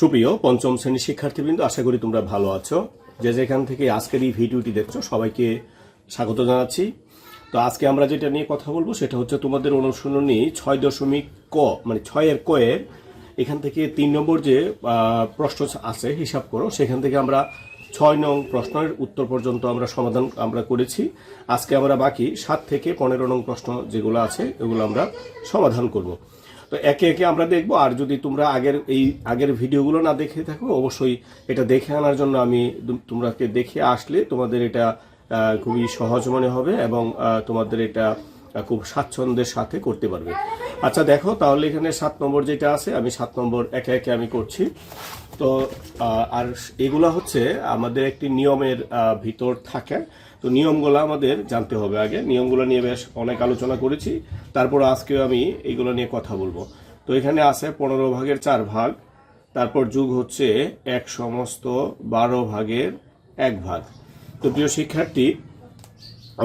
সুপ্রিয় পঞ্চম শ্রেণির শিক্ষার্থীবৃন্দ, আশা করি তোমরা ভালো আছো। যে যেখান থেকে আজকের এই ভিডিওটি দেখছ, সবাইকে স্বাগত জানাচ্ছি। তো আজকে আমরা যেটা নিয়ে কথা বলব, সেটা হচ্ছে তোমাদের অনুশীলনী ছয় দশমিক ক মানে ছয়ের কয়ের এখান থেকে তিন নম্বর যে প্রশ্ন আছে, হিসাব করো, সেখান থেকে আমরা ছয় নং প্রশ্নের উত্তর পর্যন্ত আমরা সমাধান আমরা করেছি। আজকে আমরা বাকি সাত থেকে পনেরো নং প্রশ্ন যেগুলো আছে এগুলো আমরা সমাধান করব। তো একে একে আমরা দেখব। আর যদি তোমরা আগের এই আগের ভিডিওগুলো না দেখে থাকো, অবশ্যই এটা দেখে আনার জন্য আমি তোমরাকে দেখে আসলে তোমাদের এটা খুবই সহজ মনে হবে এবং তোমাদের এটা খুব স্বাচ্ছন্দ্যের সাথে করতে পারবে। আচ্ছা দেখো, তাহলে এখানে সাত নম্বর যেটা আছে, আমি সাত নম্বর একে একে আমি করছি। তো আর এগুলো হচ্ছে আমাদের একটি নিয়মের ভিতর থাকে। তো নিয়মগুলো আমাদের জানতে হবে আগে। নিয়মগুলো নিয়ে বেশ অনেক আলোচনা করেছি। তারপর আজকেও আমি এইগুলো নিয়ে কথা বলব। তো এখানে আছে পনেরো ভাগের চার ভাগ, তারপর যুগ হচ্ছে এক সমস্ত বারো ভাগের এক ভাগ। তো প্রিয় শিক্ষার্থী,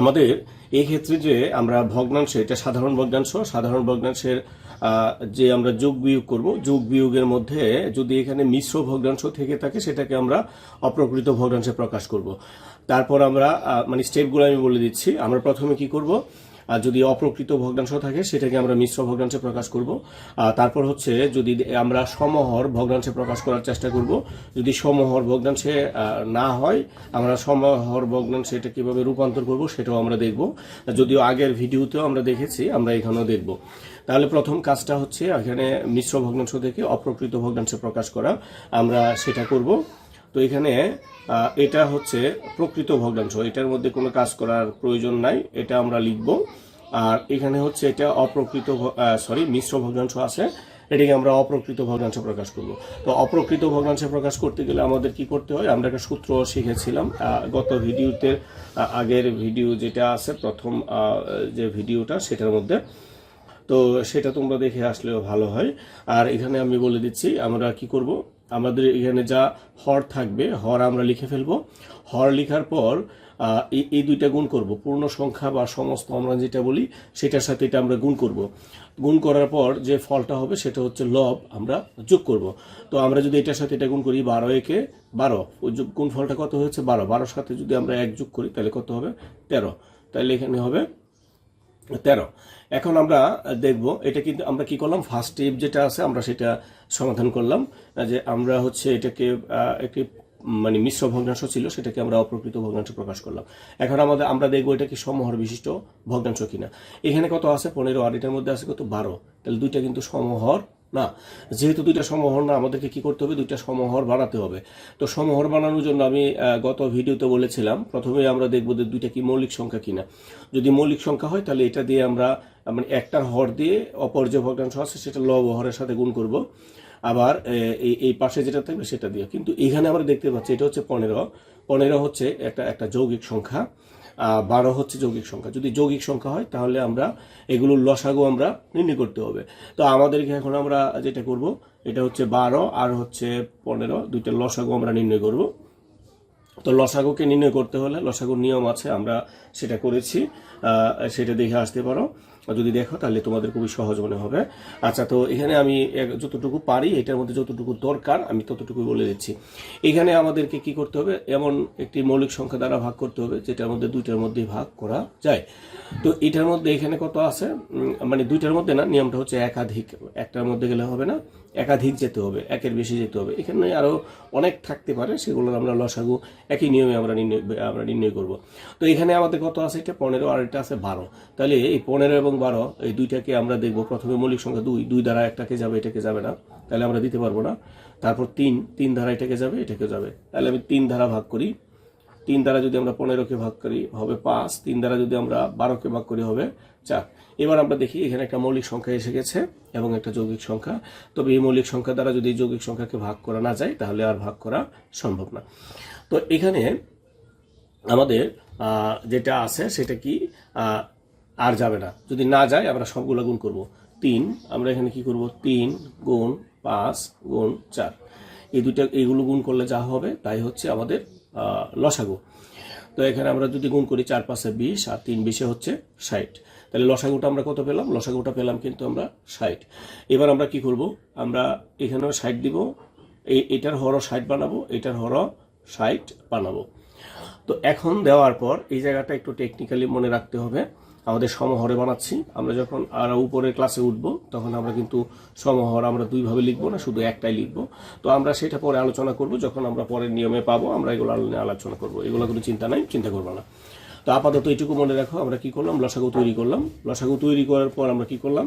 আমাদের এই ক্ষেত্রে যে আমরা ভগ্নাংশ, এটা সাধারণ ভগ্নাংশ, সাধারণ ভগ্নাংশের যে আমরা যোগ বিয়োগ করব, যোগ বিয়োগের মধ্যে যদি এখানে মিশ্র ভগ্নাংশ থেকে থাকে, সেটাকে আমরা অপ্রকৃত ভগ্নাংশে প্রকাশ করব। তারপর আমরা মানে স্টেপগুলো আমি বলে দিচ্ছি। আমরা প্রথমে কি করব? আর যদি অপ্রকৃত ভগ্নাংশ থাকে, সেটাকে আমরা মিশ্র ভগ্নাংশে প্রকাশ করব। তারপর হচ্ছে যদি আমরা সমহর ভগ্নাংশে প্রকাশ করার চেষ্টা করব। যদি সমহর ভগ্নাংশে না হয়, আমরা সমহর ভগ্নাংশে এটা কীভাবে রূপান্তর করব সেটাও আমরা দেখব। যদিও আগের ভিডিওতেও আমরা দেখেছি, আমরা এখানেও দেখব। তাহলে প্রথম কাজটা হচ্ছে এখানে মিশ্র ভগ্নাংশ থেকে অপ্রকৃত ভগ্নাংশে প্রকাশ করা। আমরা সেটা করব। তো এখানে এটা হচ্ছে প্রকৃত ভগ্নাংশ। এটার মধ্যে কোনো কাজ করার প্রয়োজন নাই, এটা আমরা লিখব। আর এখানে হচ্ছে এটা অপ্রকৃত সরি মিশ্র ভগ্নাংশ আছে। এটাকে আমরা অপ্রকৃত ভগ্নাংশ প্রকাশ করব। তো অপ্রকৃত ভগ্নাংশে প্রকাশ করতে গেলে আমাদের কি করতে হয়? আমরা একটা সূত্র শিখেছিলাম গত ভিডিওতে আগের ভিডিও যেটা আছে, প্রথম যে ভিডিওটা, সেটার মধ্যে। তো সেটা তোমরা দেখে আসলেও ভালো হয়। আর এখানে আমি বলে দিচ্ছি, আমরা কি করব? আমাদের এখানে যা হর থাকবে, হর আমরা লিখে ফেলব। হর লেখার পর এই- দুইটা গুণ করব। পূর্ণ সংখ্যা বা সমস্ত আমরা যেটা বলি, সেটার সাথে এটা আমরা গুণ করব। গুণ করার পর যে ফলটা হবে, সেটা হচ্ছে লব আমরা যোগ করব। তো আমরা যদি এটার সাথে এটা গুণ করি, বারো একে বারো। গুণ ফলটা কত হয়েছে? বারো। বারোর সাথে যদি আমরা এক যোগ করি, তাহলে কত হবে? তেরো। তাহলে এখানে হবে তেরো। এখন আমরা দেখব এটা কিন্তু আমরা কি করলাম? ফার্স্ট স্টেপ যেটা আছে, আমরা সেটা সমাধান করলাম। যে আমরা হচ্ছে এটাকে একটি মানে মিশ্র ভগ্নাংশ ছিল, সেটাকে আমরা অপ্রকৃত ভগ্নাংশ প্রকাশ করলাম। এখন আমাদের, আমরা দেখব এটা কি সমহর বিশিষ্ট ভগ্নাংশ কিনা। এখানে কত আছে? পনেরো, আর এটার মধ্যে আছে কত? বারো। তাহলে দুইটা কিন্তু সমহর না, যেহেতু দুইটা সমহর না, আমাদেরকে কি করতে হবে? দুইটা সমহর বানাতে হবে। তো সমহর বানানোর জন্য আমি গত ভিডিওতে বলেছিলাম, প্রথমে আমরা দেখব যে দুইটা কি মৌলিক সংখ্যা কিনা। যদি মৌলিক সংখ্যা হয়, তাহলে এটা দিয়ে আমরা মানে একটার হর দিয়ে অপর যে ভগ্নাংশ আছে, সেটা লব হরের সাথে গুণ করব। আবার এই পাশে যেটা থাকবে, সেটা দিয়ে। কিন্তু এখানে আমরা দেখতে পাচ্ছি, এটা হচ্ছে পনেরো। পনেরো হচ্ছে একটা একটা যৌগিক সংখ্যা। বারো হচ্ছে যৌগিক সংখ্যা। যদি যৌগিক সংখ্যা হয়, তাহলে আমরা এগুলোর লসাগু আমরা নির্ণয় করতে হবে। তো আমাদেরকে এখন আমরা যেটা করব, এটা হচ্ছে বারো, আর হচ্ছে পনেরো, দুইটা লসাগু আমরা নির্ণয় করব। তো লসাগুকে নির্ণয় করতে হলে, লসাগুর নিয়ম আছে, আমরা সেটা করেছি। সেটা দেখে আসতে পারো। যদি দেখো, তাহলে তোমাদের খুবই সহজ মনে হবে। আচ্ছা তো এখানে আমি যতটুকু পারি, এটার মধ্যে যতটুকু দরকার, আমি ততটুকু বলে দিচ্ছি। এখানে আমাদেরকে কি করতে হবে? এমন একটি মৌলিক সংখ্যা দ্বারা ভাগ করতে হবে, যেটার মধ্যে দুইটার মধ্যে ভাগ করা যায়। তো এটার মধ্যে এখানে কত আছে? মানে দুইটার মধ্যে না, নিয়মটা হচ্ছে একাধিক। একটার মধ্যে গেলে হবে না, একাধিক যেতে হবে, একের বেশি যেতে হবে। এখানে আরও অনেক থাকতে পারে, সেগুলো আমরা লসাগু একই নিয়মে আমরা নির্ণয় আমরা নির্ণয় করব। তো এখানে আমাদের কত আছে? এটা পনেরো, আর এটা আছে বারো। তাহলে এই পনেরো এবং বারো এই দুইটাকে আমরা দেখব। প্রথমে মৌলিক সংখ্যা দুই দুই দ্বারা একটাকে যাবে, এটাকে যাবে না। তাহলে আমরা দিতে পারব না। তারপর তিন তিন ধারা এটাকে যাবে এটাকে যাবে। তাহলে আমি তিন ধারা ভাগ করি। তিন দ্বারা যদি আমরা পনেরোকে ভাগ করি, হবে পাঁচ। তিন দ্বারা যদি আমরা বারোকে ভাগ করি, হবে চার। এবার আমরা দেখি এখানে একটা মৌলিক সংখ্যা এসে গেছে এবং একটা যৌগিক সংখ্যা। তবে এই মৌলিক সংখ্যা দ্বারা যদি যৌগিক সংখ্যাকে ভাগ করা না যায়, তাহলে আর ভাগ করা সম্ভব না। তো এখানে আমাদের যেটা আছে সেটা কি? আর যাবে না। যদি না যায়, আমরা সবগুলো গুণ করব। তিন, আমরা এখানে কি করব? তিন গুণ পাঁচ গুণ চার। এই দুইটা, এইগুলো গুণ করলে যা হবে, তাই হচ্ছে আমাদের লসাগু। তো এখানে আমরা যদি গুণ করি চার পাঁচে বিশ, আর তিন বিশে হচ্ছে ষাট। তাহলে লসাগুটা আমরা কত পেলাম? লসাগুটা পেলাম কিন্তু আমরা ষাট। এবার আমরা কি করব? আমরা এখানেও ষাট দিব। এই এটার হরও ষাট বানাবো, এটার হরও ষাট বানাবো। তো এখন দেওয়ার পর এই জায়গাটা একটু টেকনিক্যালি মনে রাখতে হবে। আমাদের সমহরে বানাচ্ছি। আমরা যখন আর উপরের ক্লাসে উঠবো, তখন আমরা কিন্তু সমহর আমরা দুইভাবে লিখব না, শুধু একটাই লিখব। তো আমরা সেটা পরে আলোচনা করব, যখন আমরা পরের নিয়মে পাবো, আমরা এগুলো আলোচনা করব। এগুলো কোনো চিন্তা নাই, চিন্তা করব না। তো আপাতত এইটুকু মনে রাখো, আমরা কি করলাম? লসাগু তৈরি করলাম। লসাগু তৈরি করার পর আমরা কি করলাম?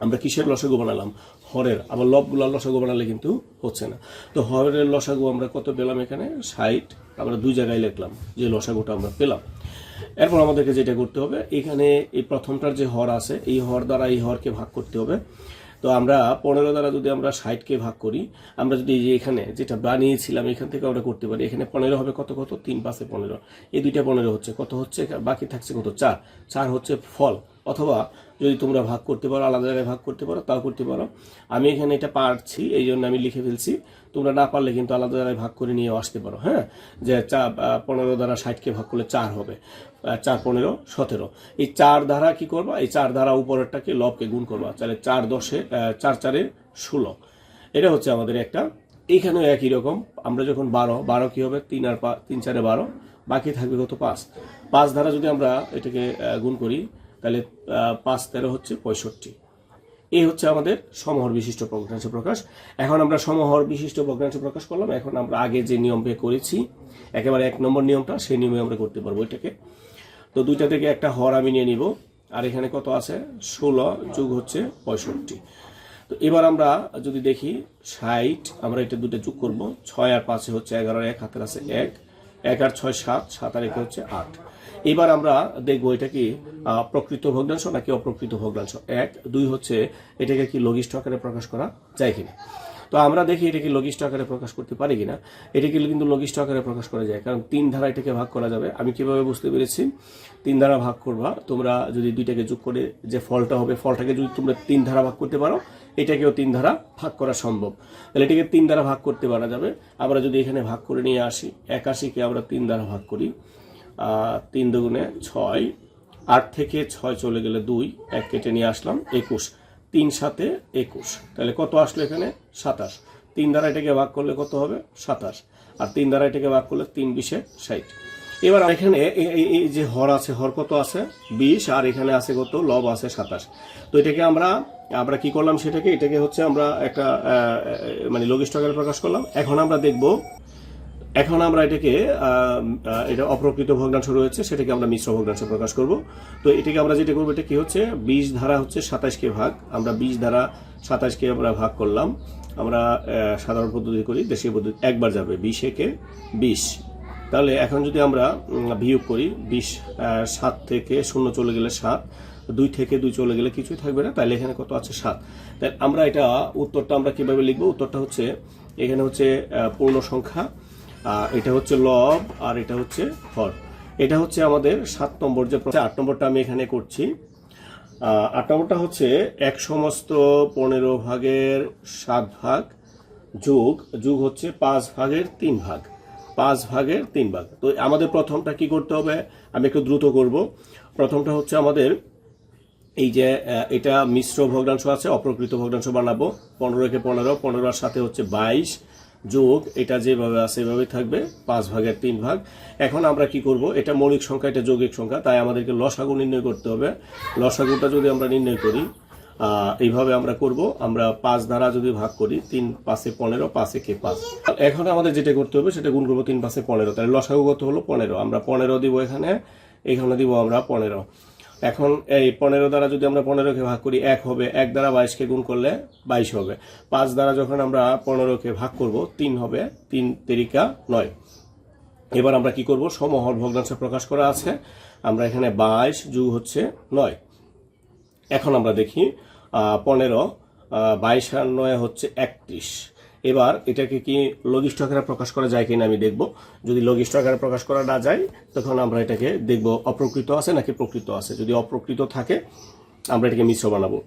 আমরা কিসের লসাগু বানালাম? হরের। আবার লবগুলার লসাগু বানালে কিন্তু হচ্ছে না। তো হরের লসাগু আমরা কত পেলাম এখানে? ষাট। আমরা দুই জায়গায় লিখলাম যে লসাগুটা আমরা পেলাম। এরপর আমাদেরকে যেটা করতে হবে, এখানে এই প্রথমটার যে হর আছে, এই হর দ্বারা এই হরকে ভাগ করতে হবে। তো আমরা পনেরো দ্বারা যদি আমরা ষাটকে ভাগ করি, আমরা যদি এই যে এখানে যেটা বানিয়েছিলাম, এখান থেকে আমরা করতে পারি, এখানে পনেরো হবে কত কত? তিন পাশে পনেরো। এই দুইটা পনেরো হচ্ছে। কত হচ্ছে? বাকি থাকছে কত? চার। চার হচ্ছে ফল। অথবা যদি তোমরা ভাগ করতে পারো, আলাদা জায়গায় ভাগ করতে পারো, তাও করতে পারো। আমি এখানে এটা পারছি, এই জন্য আমি লিখে ফেলছি। তোমরা না পারলে কিন্তু আলাদা জায়গায় ভাগ করে নিয়ে আসতে পারো হ্যাঁ? যে চা পনেরো দ্বারা ষাটকে ভাগ করলে চার হবে চার, পনেরো, সতেরো। এই চার ধারা কি করবা? এই চার ধারা উপরেরটাকে লবকে গুণ করবা। তাহলে চার দশে চার চারে ষোলো। এটা হচ্ছে আমাদের একটা। এইখানেও একই রকম। আমরা যখন বারো বারো কি হবে? তিন আর পা- তিন চারে বারো। বাকি থাকবে কত? পাঁচ। পাঁচ ধারা যদি আমরা এটাকে গুণ করি তাহলে পাঁচ তেরো হচ্ছে পঁয়ষট্টি। এই হচ্ছে আমাদের সমহর বিশিষ্ট ভগ্নাংশ প্রকাশ। এখন আমরা সমহর বিশিষ্ট ভগ্নাংশ প্রকাশ করলাম। এখন আমরা আগে যে নিয়ম পে করেছি, একেবারে এক নম্বর নিয়মটা, সেই নিয়মে আমরা করতে পারব এটাকে। তো দুইটা থেকে একটা হর আমি নিয়ে নিব। আর এখানে কত আছে? ষোলো যোগ হচ্ছে পঁয়ষট্টি। তো এবার আমরা যদি দেখি, ষাট, আমরা এটা দুটো যোগ করব। ছয় আর পাঁচে হচ্ছে এগারো এক, হাতের আছে এক। এক আর ছয়, সাত। সাত আর একে হচ্ছে আট। এবার আমরা দেখব এটা কি প্রকৃত ভগ্নাংশ নাকি অপ্রকৃত ভগ্নাংশ। এক, দুই হচ্ছে এটাকে কি লঘিষ্ঠ আকারে প্রকাশ করা যায় কিনা। তো আমরা দেখি এটাকে লঘিষ্ঠ আকারে প্রকাশ করতে পারি কিনা। এটাকে কিন্তু লঘিষ্ঠ আকারে প্রকাশ করা যায়, কারণ তিন ধারা এটাকে ভাগ করা যাবে। আমি কীভাবে বুঝতে পেরেছি? তিন ধারা ভাগ করবা, তোমরা যদি দুইটাকে যোগ করে যে ফলটা হবে, ফলটাকে যদি তোমরা তিন ধারা ভাগ করতে পারো, এটাকেও তিন ধারা ভাগ করা সম্ভব। তাহলে এটাকে তিন দ্বারা ভাগ করতে পারা যাবে। আমরা যদি এখানে ভাগ করে নিয়ে আসি, একাশিকে আমরা তিন দ্বারা ভাগ করি। তিন দুগুণে ছয়, আট থেকে ছয় চলে গেলে দুই, এক কেটে নিয়ে আসলাম একুশ, তিন সাতে একুশ। তাহলে কত আসলো এখানে? সাতাশ। তিন দ্বারা এটাকে ভাগ করলে কত হবে? সাতাশ। আর তিন দ্বারা এটাকে ভাগ করলে তিন বিশে ষাট। এবার এখানে এই- যে হর আছে, হর কত আছে? বিশ। আর এখানে আছে কত? লব আছে সাতাশ। তো এটাকে আমরা আমরা কি করলাম সেটাকে? এটাকে হচ্ছে আমরা একটা মানে লঘিষ্ঠ প্রকাশ করলাম। এখন আমরা দেখব এখন আমরা এটাকে এটা অপ্রকৃত ভগ্নাংশ রয়েছে, সেটাকে আমরা মিশ্র ভগ্নাংশ প্রকাশ করব। তো এটাকে আমরা যেটা করব, এটা কি হচ্ছে? বিশ ধারা হচ্ছে সাতাশকে ভাগ। আমরা বিশ ধারা সাতাশকে আমরা ভাগ করলাম। আমরা সাধারণ পদ্ধতি করি, দেশীয় পদ্ধতি, একবার যাবে, বিশ একে বিশ। তাহলে এখন যদি আমরা বিয়োগ করি, বিশ সাত থেকে শূন্য চলে গেলে সাত, দুই থেকে দুই চলে গেলে কিছুই থাকবে না, তাহলে এখানে কত আছে? সাত। তাই আমরা এটা উত্তরটা আমরা কীভাবে লিখব? উত্তরটা হচ্ছে, এখানে হচ্ছে পূর্ণ সংখ্যা এটা হচ্ছে লব আর এটা হচ্ছে হর এটা হচ্ছে আমাদের সাত নম্বর যে আট নম্বরটা আমি এখানে করছি। আট নম্বরটা হচ্ছে এক সমস্ত পনেরো ভাগের সাত ভাগ যোগ যোগ হচ্ছে পাঁচ ভাগের তিন ভাগ। পাঁচ ভাগের তিন ভাগ। তো আমাদের প্রথমটা কি করতে হবে? আমি একটু দ্রুত করব। প্রথমটা হচ্ছে আমাদের এই যে এটা মিশ্র ভগ্নাংশ আছে, অপ্রকৃত ভগ্নাংশ বানাবো। পনেরোকে পনেরো পনেরোর সাথে হচ্ছে বাইশ। যোগ, এটা যেভাবে আছে এভাবে থাকবে, পাঁচ ভাগের তিন ভাগ। এখন আমরা কি করব? এটা মৌলিক সংখ্যা, এটা যৌগিক সংখ্যা, তাই আমাদেরকে লসাগু নির্ণয় করতে হবে। লসাগুটা যদি আমরা নির্ণয় করি এইভাবে আমরা করব, আমরা পাঁচ দ্বারা যদি ভাগ করি, তিন পাঁচে পনেরো, পাঁচে কে পাঁচ। এখন আমাদের যেটা করতে হবে, সেটা গুণ করব তিন পাঁচে পনেরো। তাহলে লসাগু কত হলো? পনেরো। আমরা পনেরো দিব এখানে এখানে দিব আমরা পনেরো। এখন এই পনেরো দ্বারা যদি আমরা পনেরোকে ভাগ করি, এক হবে, এক দ্বারা বাইশকে গুণ করলে বাইশ হবে। পাঁচ দ্বারা যখন আমরা পনেরোকে ভাগ করব, তিন হবে, তিন তেরিকা নয়। এবার আমরা কি করব? সমহর ভগ্নাংশ প্রকাশ করা আছে। আমরা এখানে বাইশ যুগ হচ্ছে নয়। এখন আমরা দেখি পনেরো বাইশ আর নয় হচ্ছে একত্রিশ। এবার এটাকে কি লঘিষ্ঠ আকারে প্রকাশ করা যায় কিনা আমি দেখব। যদি লঘিষ্ঠ আকারে প্রকাশ করা না যায়, তখন আমরা এটাকে দেখব অপ্রকৃত আছে নাকি প্রকৃত আছে। যদি অপ্রকৃত থাকে, আমরা এটাকে মিশ্র বানাবো।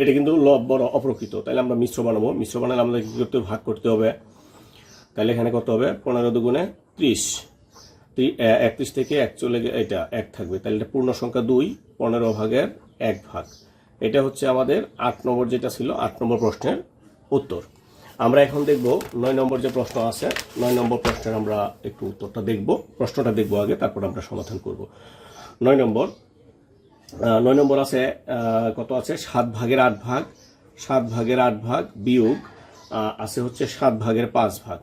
এটা কিন্তু লব বড় অপ্রকৃত। তাহলে আমরা মিশ্র বানাবো। মিশ্র বানালে আমাদের কি করতে? ভাগ করতে হবে। তাহলে এখানে কত হবে? পনেরো দুগুণে ত্রিশ। একত্রিশ থেকে এক চলে এটা এক থাকবে। তাহলে এটা পূর্ণ সংখ্যা দুই। পনেরো ভাগের এক ভাগ। এটা হচ্ছে আমাদের আট নম্বর যেটা ছিল, আট নম্বর প্রশ্নের উত্তর। আমরা এখন দেখব নয় নম্বর যে প্রশ্ন আছে, নয় নম্বর প্রশ্নের আমরা একটু উত্তরটা দেখব। প্রশ্নটা দেখব আগে, তারপর আমরা সমাধান করব। নয় নম্বর নয় নম্বর আছে কত আছে? সাত ভাগের আট ভাগ, সাত ভাগের আট ভাগ বিয়োগ আছে হচ্ছে সাত ভাগের পাঁচ ভাগ,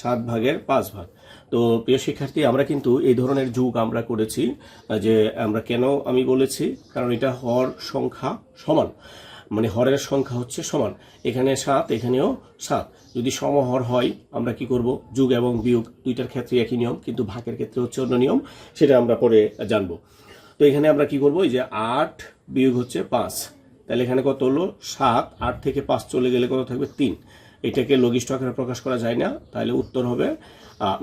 সাত ভাগের পাঁচ ভাগ। তো প্রিয় শিক্ষার্থী, আমরা কিন্তু এই ধরনের যুগ আমরা করেছি যে আমরা কেন আমি বলেছি? কারণ এটা হর সংখ্যা সমান। মানে হরের সংখ্যা হচ্ছে সমান। এখানে সাত, এখানেও সাত। যদি সমহর হয়, আমরা কি করব? যুগ এবং বিয়োগ দুইটার ক্ষেত্রে একই নিয়ম, কিন্তু ভাগের ক্ষেত্রে হচ্ছে অন্য নিয়ম, সেটা আমরা পরে জানব। তো এখানে আমরা কি করব? এই যে আট বিয়োগ হচ্ছে পাঁচ। তাহলে এখানে কত হলো? সাত, আট থেকে পাঁচ চলে গেলে কত থাকবে? তিন। এটাকে লঘিষ্ঠ আকারে প্রকাশ করা যায় না, তাহলে উত্তর হবে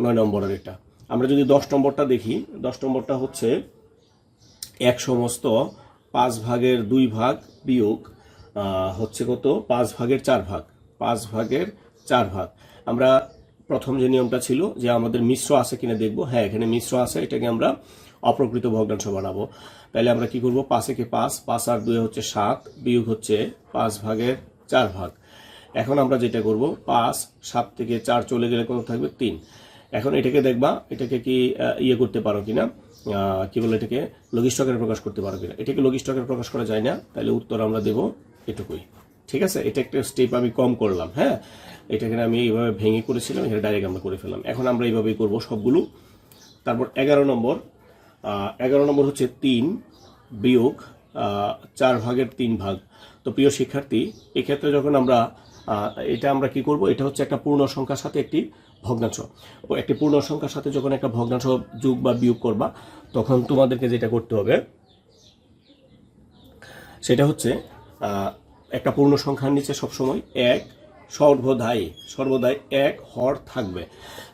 নয় নম্বরের এটা। আমরা যদি দশ নম্বরটা দেখি, দশ নম্বরটা হচ্ছে এক সমস্ত পাঁচ ভাগের দুই ভাগ বিয়োগ হচ্ছে কত? পাঁচ ভাগের চার ভাগ। পাঁচ ভাগের চার ভাগ। আমরা প্রথম যে নিয়মটা ছিল যে আমাদের মিশ্র আছে কিনা দেখব। হ্যাঁ এখানে মিশ্র আছে, এটাকে আমরা অপ্রকৃত ভগ্নাংশ বানাবো। তাহলে আমরা কি করব? পাঁচ একে পাঁচ পাঁচ আর দুই হচ্ছে সাত, বিয়োগ হচ্ছে পাঁচ ভাগের চার ভাগ। এখন আমরা যেটা করব? পাঁচ, সাত থেকে চার চলে গেলে কত থাকবে? তিন। এখন এটাকে দেখবা, এটাকে কি ইয়ে করতে পারো কিনা? কি বলে এটাকে? লঘিষ্ঠকের প্রকাশ করতে পারো কিনা? এটাকে লঘিষ্ঠকের প্রকাশ করা যায় না। তাহলে উত্তর আমরা দেব এটুকুই। ঠিক আছে? এটা একটা স্টেপ আমি কম করলাম হ্যাঁ? এটাকে আমি এইভাবে ভেঙে করেছিলাম এখানে ডাইরেক্ট আমরা করে ফেললাম। এখন আমরা এইভাবেই করব সবগুলো। তারপর এগারো নম্বর এগারো নম্বর হচ্ছে তিন বিয়োগ চার ভাগের তিন ভাগ। তো প্রিয় শিক্ষার্থী, এক্ষেত্রে যখন আমরা এটা আমরা কি করব? এটা হচ্ছে একটা পূর্ণ সংখ্যার সাথে একটি ভগ্নাংশ। ও, একটি পূর্ণ সংখ্যার সাথে যখন একটা ভগ্নাংশ যোগ বা বিয়োগ করবা, তখন তোমাদেরকে যেটা করতে হবে, সেটা হচ্ছে একটা পূর্ণ সংখ্যার নিচে সবসময় এক, সর্বদাই সর্বদাই এক হর থাকবে।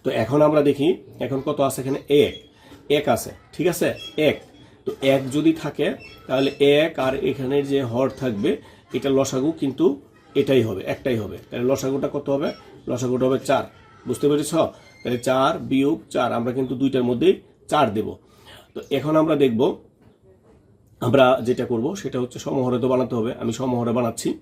তো এখন আমরা দেখি, এখন কত আছে এখানে? এক। এক আছে, ঠিক আছে? এক। তো এক যদি থাকে, তাহলে এক আর এখানের যে হর থাকবে, এটা লসাগু কিন্তু এটাই হবে, একটাই হবে। তাহলে লসাগুটা কত হবে? লসাগুটা হবে চার। বুঝতে পেরেছ? তাহলে চার বিয়োগ চার, আমরা কিন্তু দুইটার মধ্যেই চার দেব। তো এখন আমরা দেখব আমরা যেটা করব সেটা হচ্ছে সমহরে তো বানাতে হবে। আমি সমহরে বানাচ্ছি।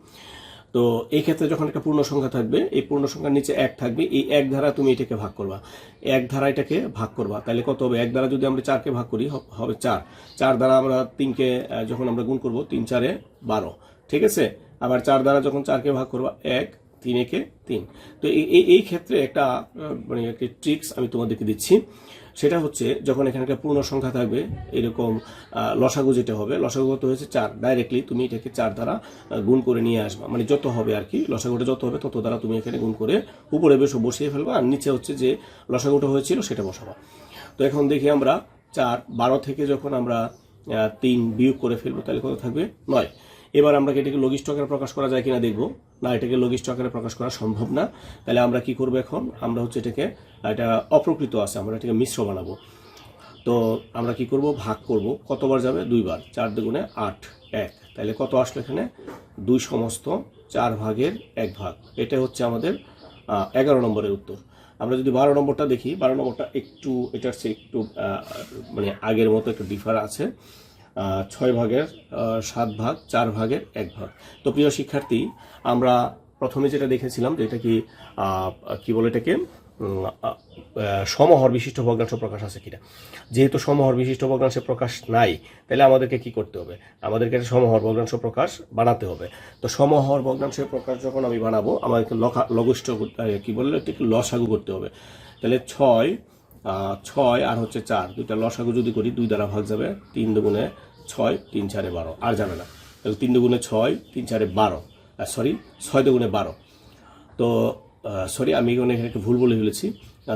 তো এই ক্ষেত্রে যখন একটা পূর্ণ সংখ্যা থাকবে, এই পূর্ণ সংখ্যার নিচে এক থাকবে, এই এক ধারা তুমি এটাকে ভাগ করবা। এক ধারা এটাকে ভাগ করবা। তাহলে কত হবে? এক ধারা যদি আমরা চারকে ভাগ করি হবে চার। চার দ্বারা আমরা তিনকে যখন আমরা গুণ করব, তিন চারে বারো। ঠিক আছে? আবার চার দ্বারা যখন চারকে ভাগ করবা, এক, তিন একে তিন। তো এই এই- ক্ষেত্রে একটা মানে একটি ট্রিক্স আমি তোমাদেরকে দিচ্ছি। সেটা হচ্ছে যখন এখানে একটা পূর্ণ সংখ্যা থাকবে, এরকম লসাগু যেটা হবে, লসাগু কত হয়েছে? চার। ডাইরেক্টলি তুমি এটাকে চার দ্বারা গুণ করে নিয়ে আসবা। মানে যত হবে আর কি, লসাগুটা যত হবে, তত দ্বারা তুমি এখানে গুণ করে উপরে বেশ বসিয়ে ফেলবা আর নিচে হচ্ছে যে লসাগুটা হয়েছিল সেটা বসাবা। তো এখন দেখি আমরা, চার, বারো থেকে যখন আমরা তিন বিয়োগ করে ফেলব, তাহলে কত থাকবে? নয়। এবার আমরা এটাকে লঘিষ্ঠ আকারে প্রকাশ করা যায় কিনা দেখব। না, এটাকে লঘিষ্ঠ আকারে প্রকাশ করা সম্ভব না। তাহলে আমরা কি করব এখন? আমরা হচ্ছে এটাকে, এটা অপ্রকৃত আছে, আমরা এটাকে মিশ্র বানাবো। তো আমরা কি করব? ভাগ করব। কতবার যাবে? দুইবার। চার দুগুণে আট, এক। তাহলে কত আসলো এখানে? দুই সমস্ত চার ভাগের এক ভাগ। এটা হচ্ছে আমাদের এগারো নম্বরের উত্তর। আমরা যদি বারো নম্বরটা দেখি, বারো নম্বরটা একটু, এটার চেয়ে একটু মানে আগের মতো একটু ডিফার আছে। ছয় ভাগের সাত ভাগ, চার ভাগের এক ভাগ। তো প্রিয় শিক্ষার্থী, আমরা প্রথমে যেটা দেখেছিলাম যে এটা কি কি বলে এটাকে সমহর বিশিষ্ট ভগ্নাংশ প্রকাশ আছে কিনা। যেহেতু সমহর বিশিষ্ট ভগ্নাংশে প্রকাশ নাই, তাহলে আমাদেরকে কি করতে হবে? আমাদেরকে একটা সমহর ভগ্নাংশ প্রকাশ বানাতে হবে। তো সমহর ভগ্নাংশের প্রকাশ যখন আমি বানাবো, আমাদেরকে লখা লঘিষ্ঠ কি বললে? এটাকে লসাগু করতে হবে। তাহলে ছয় ছয় আর হচ্ছে চার। দুইটা লসাগু যদি করি, দুই দ্বারা ভাগ যাবে তিন দুগুণে ছয়, তিন চারে বারো। আর যাবে না। তাহলে তিন দুগুণে ছয়, তিন চারে বারো। সরি ছয় দুগুণে বারো। তো সরি আমি এখানে একটু ভুল বলে ফেলেছি।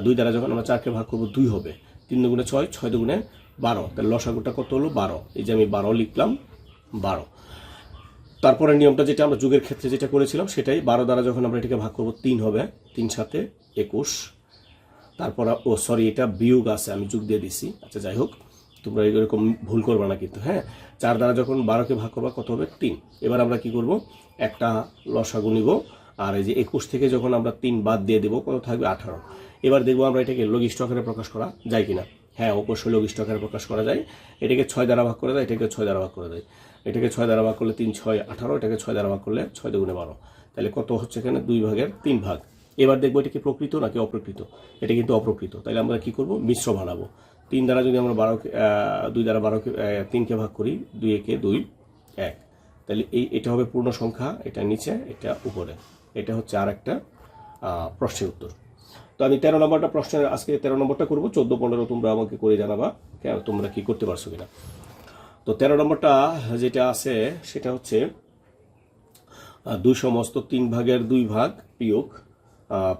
দুই দ্বারা যখন আমরা চারকে ভাগ করব, দুই হবে। তিন দুগুণে ছয় ছয় দুগুণে বারো। তাহলে লসাগুটা কত হলো? বারো। এই যে আমি বারো লিখলাম, বারো। তারপরে নিয়মটা যেটা আমরা যুগের ক্ষেত্রে যেটা করেছিলাম, সেটাই বারো দ্বারা যখন আমরা এটাকে ভাগ করব, তিন হবে। তিন সাথে একুশ। তারপর, ও সরি এটা বিয়োগ আছে, আমি যোগ দিয়ে দিছি। আচ্ছা যাই হোক, তোমরা এরকম ভুল করবে না কিন্তু হ্যাঁ? চার দ্বারা যখন বারোকে ভাগ করবা, কত হবে? তিন। এবার আমরা কি করব? একটা লসাগু নিব, আর এই যে একুশ থেকে যখন আমরা তিন বাদ দিয়ে দেবো, কত থাকবে? আঠারো। এবার দেখব আমরা এটাকে লঘিষ্ঠ আকারে প্রকাশ করা যায় কিনা। হ্যাঁ অবশ্যই লঘিষ্ঠ আকারে প্রকাশ করা যায়। এটাকে ছয় দ্বারা ভাগ করে দেয় এটাকে ছয় দ্বারা ভাগ করে দেয় এটাকে ছয় দ্বারা ভাগ করলে তিন, ছয়, আঠারো, এটাকে ছয় দ্বারা ভাগ করলে ছয় দুগুণে বারো। তাহলে কত হচ্ছে এখানে? দুই ভাগের তিন ভাগ। এবার দেখব এটা কি প্রকৃত নাকি অপ্রকৃত। এটা কিন্তু অপ্রকৃত। তাহলে আমরা কি করব? মিশ্র বানাবো। তিন দ্বারা যদি আমরা বারোকে দুই দ্বারা বারোকে তিনকে ভাগ করি, দুই একে দুই, এক। তাহলে এই, এটা হবে পূর্ণ সংখ্যা, এটা নিচে, এটা উপরে। এটা হচ্ছে আর একটা প্রশ্নের উত্তর। তো আমি তেরো নম্বরটা প্রশ্নের, আজকে তেরো নম্বরটা করব, চোদ্দ পনেরো তোমরা আমাকে করে জানাবা কেন তোমরা কি করতে পারছ কিনা। তো তেরো নম্বরটা যেটা আছে, সেটা হচ্ছে দুই সমস্ত তিন ভাগের দুই ভাগ বিয়োগ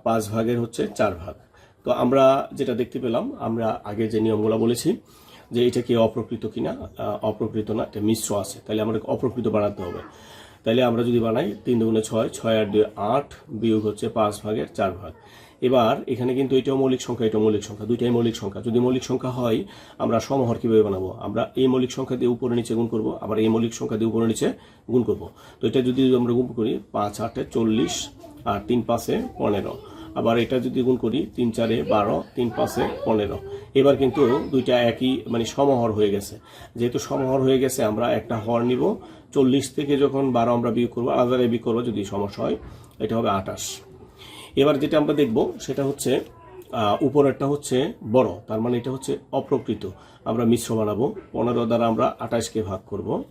পাঁচ ভাগের হচ্ছে চার ভাগ। তো আমরা যেটা দেখতে পেলাম, আমরা আগে যে নিয়মগুলো বলেছি, যে এটা কি অপ্রকৃত কিনা অপ্রকৃত না, এটা মিশ্র আছে। তাহলে আমাদের অপ্রকৃত বানাতে হবে। তাহলে আমরা যদি বানাই, তিন দুগুণে ছয় ছয় আট দুই, আট বিয়োগ হচ্ছে পাঁচ ভাগের চার ভাগ। এবার এখানে কিন্তু এটাও মৌলিক সংখ্যা, এটাও মৌলিক সংখ্যা, দুইটাই মৌলিক সংখ্যা। যদি মৌলিক সংখ্যা হয়, আমরা সমহর কীভাবে বানাবো? আমরা এই মৌলিক সংখ্যা দিয়ে উপরে নিচে গুণ করব, আবার এই মৌলিক সংখ্যা দিয়ে উপরে নিচে গুণ করব। তো এটা যদি আমরা গুণ করি, পাঁচ, আটে চল্লিশ আর তিন পাঁচে পনেরো। আবার এটা যদি গুণ করি তিন চারে বারো তিন পাঁচে পনেরো। এবার কিন্তু দুইটা একই মানে সমহর হয়ে গেছে। যেহেতু সমহর হয়ে গেছে আমরা একটা হর নিব। চল্লিশ থেকে যখন বারো আমরা বিয়োগ করব আলাদা বিয়োগ করব যদি সমস্যা হয় এটা হবে আঠাশ। এবার যেটা আমরা দেখব সেটা হচ্ছে উপরেরটা হচ্ছে বড়। তার মানে এটা হচ্ছে অপ্রকৃত। আমরা মিশ্র বানাবো। পনেরো দ্বারা আমরা আঠাশকে ভাগ করব।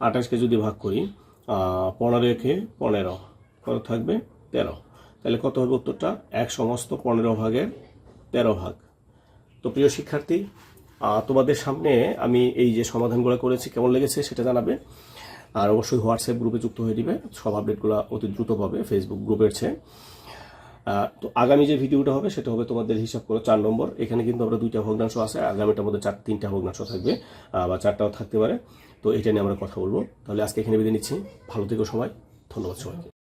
আঠাশকে যদি ভাগ করি আহ, পনেরো একে পনেরো। কত থাকবে? তেরো। তাহলে কত হবে উত্তরটা? এক সমস্ত পনেরো ভাগের তেরো ভাগ। তো প্রিয় শিক্ষার্থী তোমাদের সামনে আমি এই যে সমাধানগুলো করেছি, কেমন লেগেছে সেটা জানাবে। আর অবশ্যই হোয়াটসঅ্যাপ গ্রুপে যুক্ত হয়ে দিবে সব আপডেটগুলো অতি দ্রুত পাবে ফেসবুক গ্রুপের চেয়ে। তো আগামী যে ভিডিওটা হবে সেটা হবে তোমাদের হিসাব করো চার নম্বর। এখানে কিন্তু আমরা দুইটা ভগ্নাংশ আছে, আগামীটার মধ্যে চার, তিনটা ভগ্নাংশ থাকবে বা চারটাও থাকতে পারে। তো এটা নিয়ে আমরা কথা বলব। তাহলে আজকে এখানে বিদায় নিচ্ছি। ভালো থেকো সবাই। ধন্যবাদ সবাইকে।